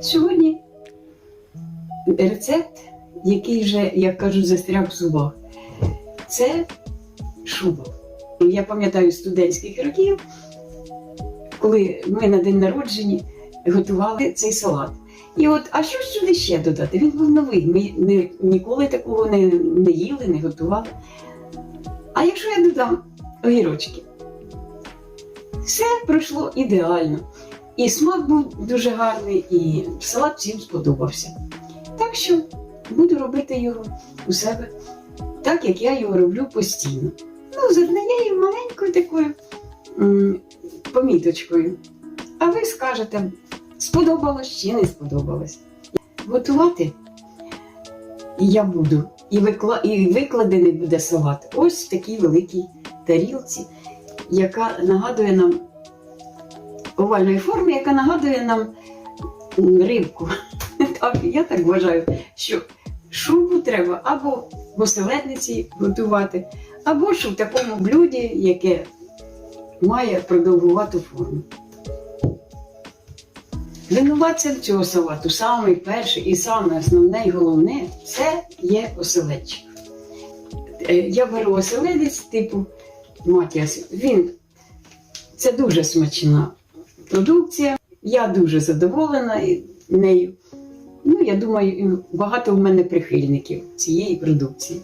Сьогодні рецепт, який вже, як кажуть, застряг в зубах. Це шуба. Я пам'ятаю студентських років, коли ми на день народження готували цей салат. І от, а що сюди ще додати? Він був новий. Ми не, ніколи такого не, не їли, не готували. А якщо я додам огірочки, все пройшло ідеально. І смак був дуже гарний, і салат всім сподобався. Так що буду робити його у себе, так як я його роблю постійно. Ну, з однією маленькою такою поміточкою. А ви скажете, сподобалось чи не сподобалось. Готувати я буду. І, викла... і викладений буде салат ось в такій великій тарілці, яка нагадує нам овальної форми, яка нагадує нам рибку. Я так вважаю, що шубу треба або в оселедниці готувати, або ж в такому блюді, яке має продовгувату форму. Винуватцем цього салату, саме перше і саме основне і головне це є оселедчик. Е, Я беру оселедець типу Матіас. Він це дуже смачна продукція. Я дуже задоволена нею. Ну, я думаю, багато в мене прихильників цієї продукції.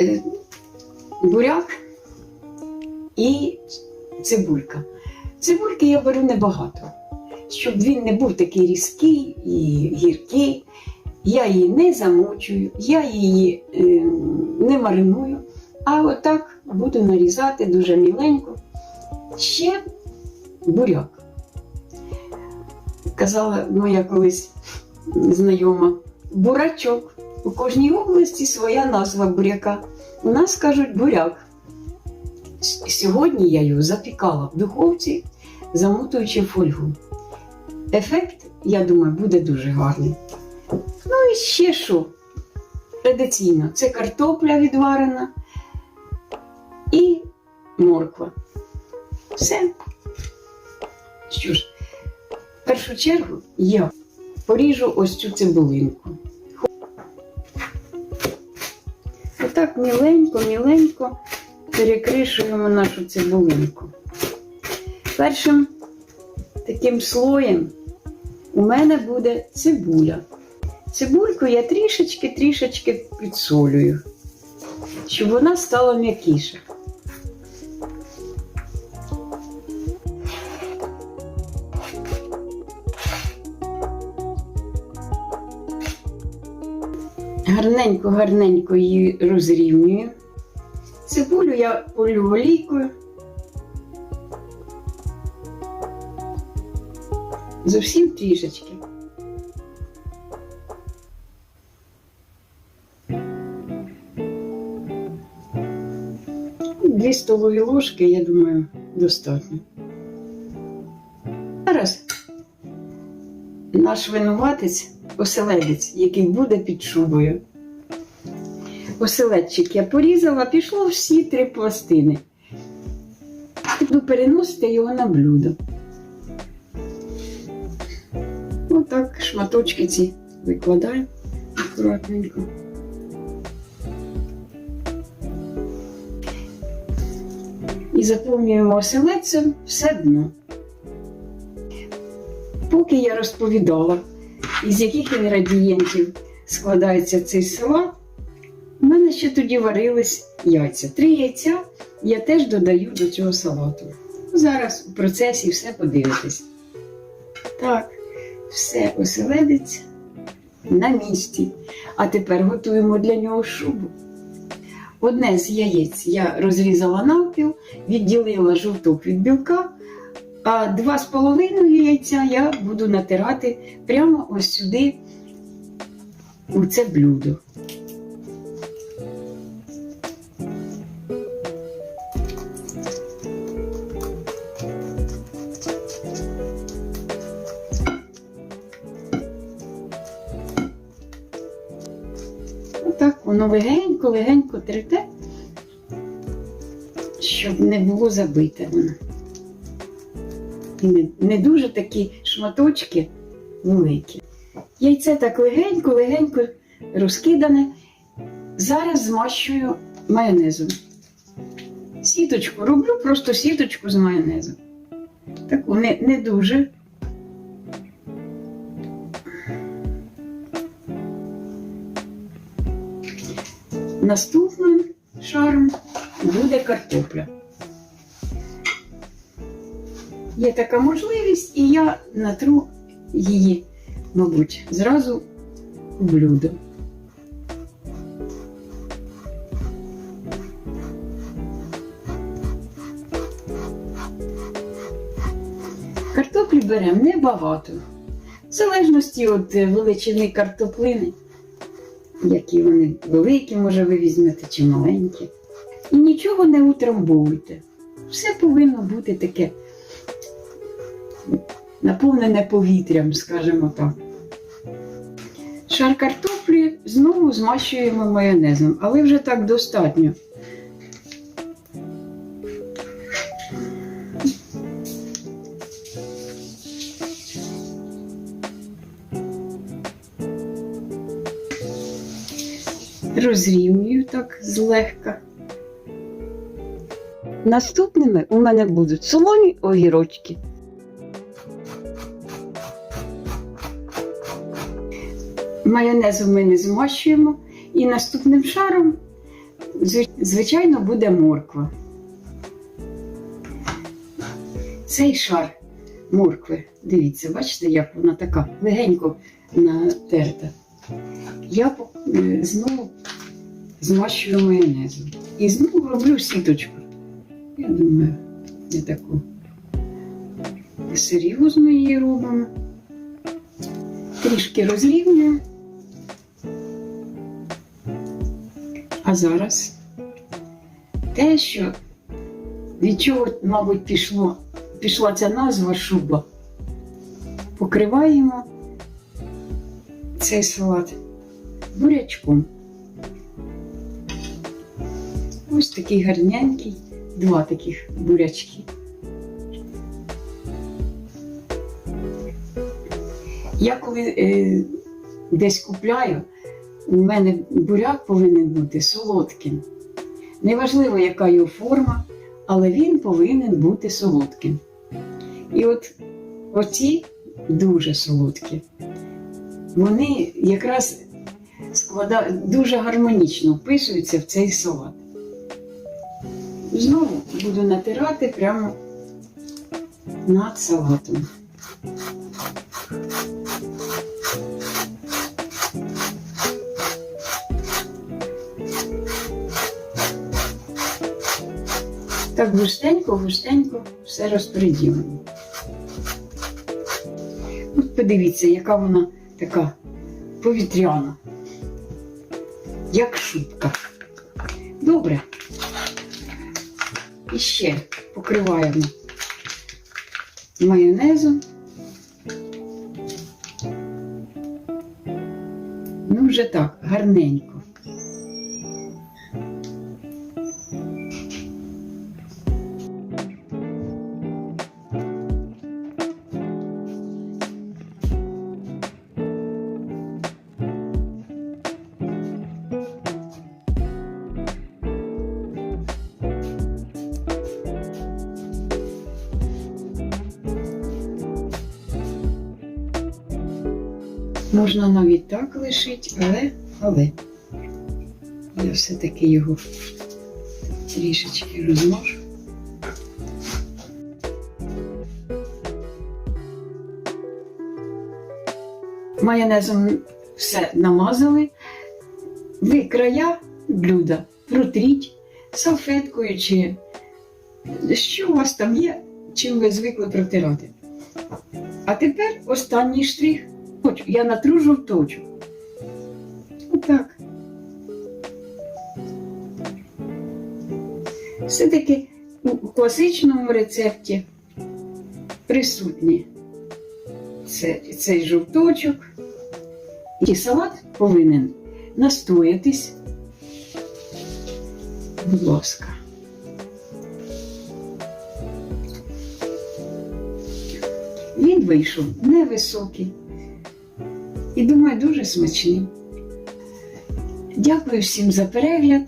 Е, Буряк і цибулька. Цибульки я беру небагато, щоб він не був такий різкий і гіркий. Я її не замочую, я її е, не мариную, а отак буду нарізати дуже міленько. Ще буряк. Казала моя колись знайома, бурачок. У кожній області своя назва буряка. У нас кажуть буряк. Сьогодні я його запікала в духовці, замотуючи фольгу. Ефект, я думаю, буде дуже гарний. Ну і ще що? Традиційно, це картопля відварена і морква. Все. Що ж, в першу чергу я поріжу ось цю цибулинку. Отак міленько, міленько перекришуємо нашу цибулинку. Першим таким слоєм у мене буде цибуля. Цибульку я трішечки-трішечки підсолюю, щоб вона стала м'якіша. Гарненько-гарненько її розрівнюю. Цибулю я полю олійкою. Зовсім трішечки. Дві столові ложки, я думаю, достатньо. Зараз наш винуватець оселедець, який буде під шубою. Оселедчик я порізала, пішло всі три пластини. Буду переносити його на блюдо. Отак шматочки ці викладаю акуратненько. І заповнюємо оселедцем все дно. Поки я розповідала, із яких інгредієнтів складається цей салат, мене ще тоді варились яйця. Три яйця я теж додаю до цього салату. Зараз у процесі все подивитесь. Так, все оселедець на місці. А тепер готуємо для нього шубу. Одне з яєць я розрізала навпіл, відділила жовток від білка, а два з половиною яйця я буду натирати прямо ось сюди, у це блюдо. Воно легенько-легенько трете, щоб не було забите воно. І не, не дуже такі шматочки великі. Яйце так легенько, легенько розкидане. Зараз змащую майонезом. Сіточку роблю, просто сіточку з майонезом. Таку не, не дуже. Наступним шаром буде картопля. Є така можливість, і я натру її, мабуть, зразу у блюдо. Картоплі беремо небагато. В залежності від величини картоплини, які вони великі, може, ви візьмете чи маленькі. І нічого не утрамбовуйте. Все повинно бути таке наповнене повітрям, скажімо так. Шар картоплі знову змащуємо майонезом, але вже так достатньо. Розрівнюю так злегка. Наступними у мене будуть солоні огірочки. Майонезом ми не змащуємо. І наступним шаром, звичайно, буде морква. Цей шар моркви, дивіться, бачите, як вона така легенько натерта. Я е, знову змащую майонезом. І знову роблю сіточку. Я думаю, не таку серйозно її робимо. Трішки розрівнюємо. А зараз те, що від чого, мабуть, пішло, пішла ця назва шуба, покриваємо цей салат бурячком. Ось такий гарненький, два таких бурячки. Я коли е, десь купляю, у мене буряк повинен бути солодким. Неважливо, яка його форма, але він повинен бути солодким. І от оці дуже солодкі. Вони якраз склада... дуже гармонічно вписуються в цей салат. Знову буду натирати прямо над салатом. Так густенько, густенько все розподілимо. От подивіться, яка вона така повітряна, як шубка. Добре. І ще покриваємо майонезом. Ну, вже так, гарненько. Можна навіть так лишити, але, але я все-таки його трішечки розмажу. Майонезом все намазали. Ви края блюда протріть салфеткою чи що у вас там є, чим ви звикли протирати. А тепер останній штрих. Точку. Я натру жовточок. Отак. Все-таки у класичному рецепті присутні це, цей жовточок. І салат повинен настоятись. Будь ласка. Він вийшов невисокий і думаю, дуже смачний. Дякую всім за перегляд.